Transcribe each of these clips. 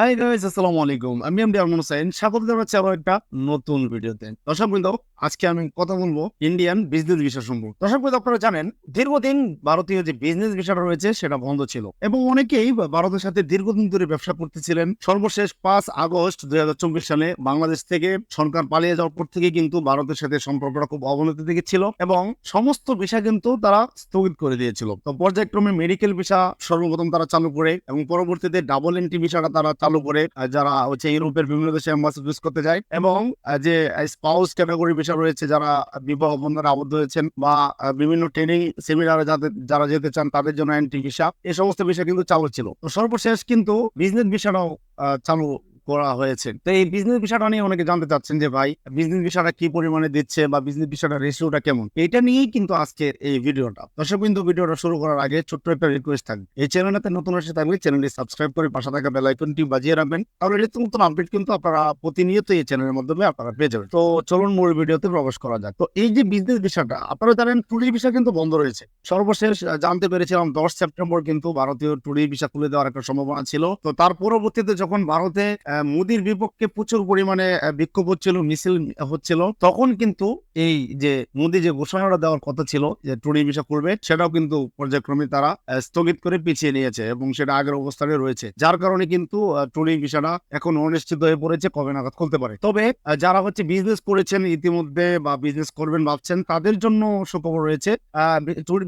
Hi guys আসসালামু আলাইকুম। আমি এমডি আরমান হোসেন। স্বাগত জানাচ্ছি আরও একটা নতুন ভিডিওতে। দর্শক বৃন্দ, আজকে আমি কথা বলব ইন্ডিয়ান বিজনেস ভিসা সম্পর্কে। দর্শক বৃন্দ, আপনারা জানেন, দীর্ঘদিন ভারতীয় যে বিজনেস ভিসাটা রয়েছে, সেটা বন্ধ ছিল। এবং অনেকেই ভারতের সাথে দীর্ঘদিন ধরে ব্যবসা করতেছিলেন। সর্বশেষ পাঁচ আগস্ট দুই হাজার চব্বিশ সালে বাংলাদেশ থেকে সরকার পালিয়ে যাওয়ার পর থেকে কিন্তু ভারতের সাথে সম্পর্কটা খুব অবনতি দিকে ছিল এবং সমস্ত ভিসা কিন্তু তারা স্থগিত করে দিয়েছিল। তো পর্যায়ক্রমে মেডিকেল ভিসা সর্বপ্রথম তারা চালু করে এবং পরবর্তীতে ডাবল এন্ট্রি ভিসাটা তারা চালু করে যারা হচ্ছে ইউরোপের বিভিন্ন দেশে অ্যাম্বাসেড ইউজ করতে যায় এবং যে স্পাউস ক্যাটাগরি বিষয় রয়েছে যারা বিবাহ বন্ধনে আবদ্ধ হয়েছেন বা বিভিন্ন ট্রেনিং সেমিনারে যাদের, যারা যেতে চান তাদের জন্য এন্ট্রি ভিসা এই সমস্ত বিষয় কিন্তু চালু ছিল। সর্বশেষ কিন্তু বিজনেস ভিসাটাও চালু করা হয়েছে। তো এই বিজনেস ভিসাটা নিয়ে অনেকে জানতে চাচ্ছেন যে, ভাই বিজনেস ভিসাটা কি পরিমাণে দিচ্ছে বা বিজনেস ভিসাটা রেশিওটা কেমন? এটা নিয়েই কিন্তু আজকে এই ভিডিওটা। দর্শক বিন্দু, ভিডিওটা শুরু করার আগে ছোট্ট একটা রিকোয়েস্ট থাকবে। এই চ্যানেলটাতে নতুন এসে থাকলে চ্যানেলটি সাবস্ক্রাইব করে পাশে থাকা বেল আইকনটি বাজিয়ে রাখবেন। তাহলে নিত্য নতুন আপডেট কিন্তু আপনারা প্রতিনিয়ত এই চ্যানেলের মাধ্যমে আপনারা পেয়ে যাবেন। তো চলুন মূল ভিডিওতে প্রবেশ করা যাক। তো এই যে বিজনেস ভিসাটা আপনারা জানেন ট্যুরিস্ট ভিসা কিন্তু বন্ধ রয়েছে। সর্বশেষ জানতে পেরেছিলাম দশ সেপ্টেম্বর কিন্তু ভারতীয় ট্যুরিস্ট ভিসা খুলে দেওয়ার একটা সম্ভাবনা ছিল। তো তার পরবর্তীতে যখন ভারতে মোদির বিপক্ষে প্রচুর পরিমাণে বিক্ষোভ হচ্ছিল মিছিল হচ্ছিল। তখন কিন্তু এই যে মোদি যে ঘোষণাটা দেওয়ার কথা ছিল যে ট্যুরিস্ট ভিসা করবে, সেটাও কিন্তু পর্যায়ক্রমে তারা স্থগিত করে পিছিয়ে নিয়েছে এবং সেটা আগের অবস্থানে রয়েছে। যার কারণে কিন্তু ট্যুরিস্ট ভিসাটা এখন অনিশ্চিত হয়ে পড়েছে, কবে নাগাদ খুলতে পারে। তবে যারা হচ্ছে বিজনেস করেছেন ইতিমধ্যে বা বিজনেস করবেন ভাবছেন, তাদের জন্য সুখবর রয়েছে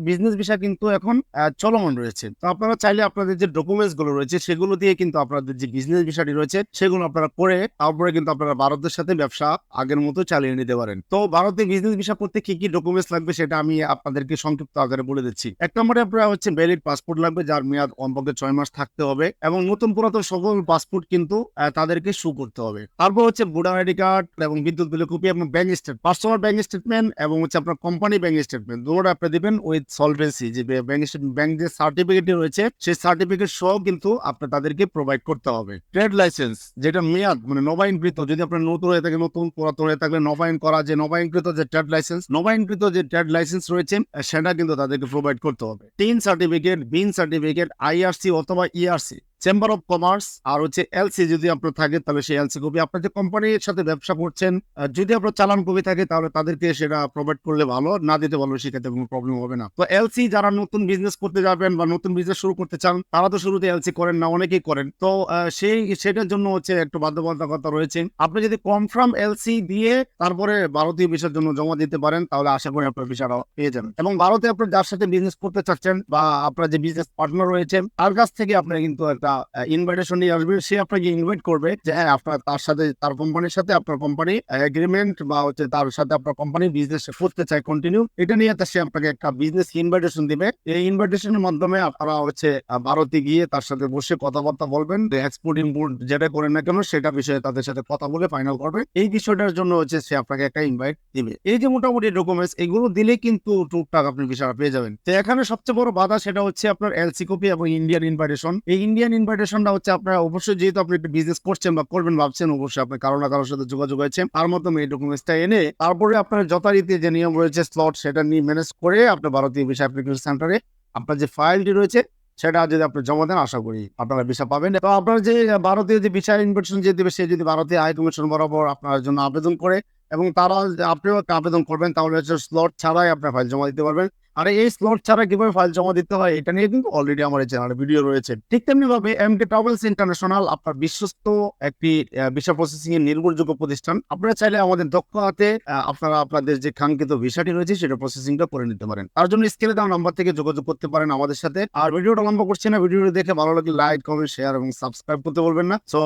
বিজনেস ভিসা কিন্তু এখন চলমান রয়েছে। তো আপনারা চাইলে আপনাদের যে ডকুমেন্টসগুলো রয়েছে, সেগুলো দিয়ে কিন্তু আপনাদের যে বিজনেস ভিসাটি রয়েছে, সেগুলো আপনারা করে, তারপরে কিন্তু আপনারা ভারতের সাথে ব্যবসা আগের মতো চালিয়ে নিতে পারেন। তো ভারতে বিজনেস ভিসা করতে কি কি ডকুমেন্টস লাগবে সেটা আমি আপনাদেরকে সংক্ষিপ্ত আকারে বলে দিচ্ছি। এক নম্বরে আপনারা হচ্ছে ভ্যালিড পাসপোর্ট লাগবে, যার মেয়াদ অন্তত ছয় মাস থাকতে হবে এবং নতুন পুরাতন সকল পাসপোর্ট কিন্তু তাদেরকে শু করতে হবে। তারপর হচ্ছে ভোটার আইডি কার্ড এবং বিদ্যুৎ বিলের কপি এবং bank state personal bank statement এবং হচ্ছে আপনার কোম্পানি ব্যাংক স্টেটমেন্ট দুটো আপনি দেবেন উইথ সলভেন্সি যে ব্যাংক ব্যাংক যে সার্টিফিকেট রয়েছে, সেই সার্টিফিকেট সহ কিন্তু আপনি তাদেরকে প্রোভাইড করতে হবে। ট্রেড লাইসেন্স যেটা মেয়াদ মানে নবায়নকৃত, যদি আপনার নতুন হয়ে থাকে, নতুন পুরাতন হয়ে থাকলে নবায়ন করা, যে নবায়নকৃত যে ট্রেড লাইসেন্স, নবায়নকৃত যে ট্রেড লাইসেন্স রয়েছে সেটা কিন্তু তাদেরকে প্রোভাইড করতে হবে। TIN certificate BIN certificate IRC অথবা E ERC chamber of commerce আর হচ্ছে এলসি যদি আপনার থাকে, তাহলে সেই এলসি কপি। আপনার যে কোম্পানির সাথে ব্যবসা করছেন যদি আপনার চালান কপি থাকে, তাহলে তাদেরকে সেটা প্রোভাইড করলে ভালো, না দিতে পারলে সেক্ষেত্রে কোনো প্রবলেম হবে না। তো এলসি যারা নতুন বিজনেস করতে যাবেন বা নতুন বিজনেস শুরু করতে চান, তারা তো শুরুতে এলসি করেন না, অনেকেই করেন। তো সেই, সেটার জন্য হচ্ছে একটু বাধ্যবাধকতা রয়েছে। আপনি যদি কনফার্ম এলসি দিয়ে তারপরে ভারতীয় ভিসার জন্য জমা দিতে পারেন, তাহলে আশা করি আপনার ভিসাটা পেয়ে যাবেন। এবং ভারতে আপনার যার সাথে বিজনেস করতে চাচ্ছেন বা আপনার যে বিজনেস পার্টনার রয়েছে, তার কাছ থেকে আপনি কিন্তু একটা ইনভাইটেশন নিয়ে আসবেন সে আপনাকে ইনভাইট করবে যে হ্যাঁ আপনার, তার সাথে, তার কোম্পানির সাথে আপনার কোম্পানি এগ্রিমেন্ট বা হচ্ছে তার সাথে আপনার কোম্পানি বিজনেস করতে চায় কন্টিনিউ এটা নিয়ে সে আপনাকে একটা বিজনেস ইনভাইটেশন দিবে। এই ইনভাইটেশনের মাধ্যমে আপনারা হচ্ছে ভারতে গিয়ে তার সাথে বসে কথাবার্তা বলবেন এক্সপোর্ট ইম্পোর্ট যেটা করেন না কেন সেটা বিষয়ে তাদের সাথে কথা বলে ফাইনাল করবে। এই বিষয়টার জন্য হচ্ছে সে আপনাকে একটা ইনভাইট দিবে। এই যে মোটামুটি ডকুমেন্টস এগুলো দিলে কিন্তু টুকটাক আপনি বিষয়টা পেয়ে যাবেন। তো এখানে সবচেয়ে বড় বাধা সেটা হচ্ছে আপনার এলসি কপি এবং ইন্ডিয়ান ইনভাইটেশন এই ইন্ডিয়ান ইনভাইটেশনটা হচ্ছে আপনার অবশ্যই যেহেতু আপনি একটা বিজনেস করছেন বা করবেন ভাবছেন, অবশ্যই আপনি কারও না কারোর সাথে যোগাযোগ হয়েছে। তার মাধ্যমে এই ডকুমেন্টসটা এনে তারপরে আপনার যথারীতি যে নিয়ম রয়েছে স্লট সেটা নিয়ে ম্যানেজ করে আপনার ভারতীয় ভিসা অ্যাপ্লিকেশন সেন্টারে আপনার যে ফাইলটি রয়েছে, সেটা যদি আপনি জমা দেন, আশা করি আপনারা ভিসা পাবেন। তো আপনার যে ভারতীয় যে ভিসা ইনভিটেশন যে দেবে, সে যদি ভারতীয় হাই কমিশন বরাবর আপনার জন্য আবেদন করে এবং তারা আপনিও আবেদন করবেন, তাহলে হচ্ছে স্লট ছাড়াই আপনার ফাইল জমা দিতে পারবেন। আর এই স্লট ছাড়া কীভাবে ফাইল জমা দিতে হয়, এটা নিয়ে কিন্তু অলরেডি আমার এই চ্যানেলে ভিডিও রয়েছে। ঠিক তেমনি ভাবে কে ট্রাভেলস ইন্টারন্যাশনাল আপনার বিশ্বস্ত একটি ভিসা প্রসেসিং এর নির্ভরযোগ্য প্রতিষ্ঠান। আপনারা চাইলে আমাদের দক্ষ হাতে আপনারা আপনাদের যে কাঙ্ক্ষিত ভিসাটি রয়েছে, সেটা প্রসেসিংটা করে নিতে পারেন। তার জন্য স্কেলে দেওয়া নাম্বার থেকে যোগাযোগ করতে পারেন আমাদের সাথে। আর ভিডিওটা লম্বা করছি না, ভিডিওটি দেখে ভালো লাগলে লাইক কমেন্ট শেয়ার এবং সাবস্ক্রাইব করতে বলবেন না। সো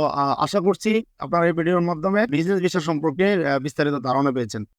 আশা করছি আপনারা এই ভিডিওর মাধ্যমে বিজনেস ভিসা সম্পর্কে বিস্তারিত ধারণা পেয়েছেন।